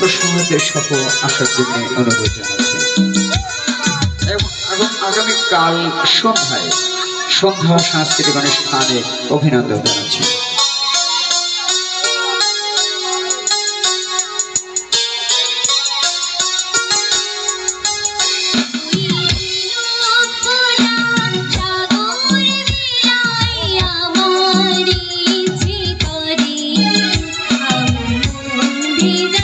প্রসঙ্গতের সকল আসার জন্য অনুরোধ জানাচ্ছি। এবং আগামীকাল সন্ধ্যায় সন্ধ্যা সাংস্কৃতিক অনুষ্ঠানে অভিনন্দন জানাচ্ছি। সাগর মিলাই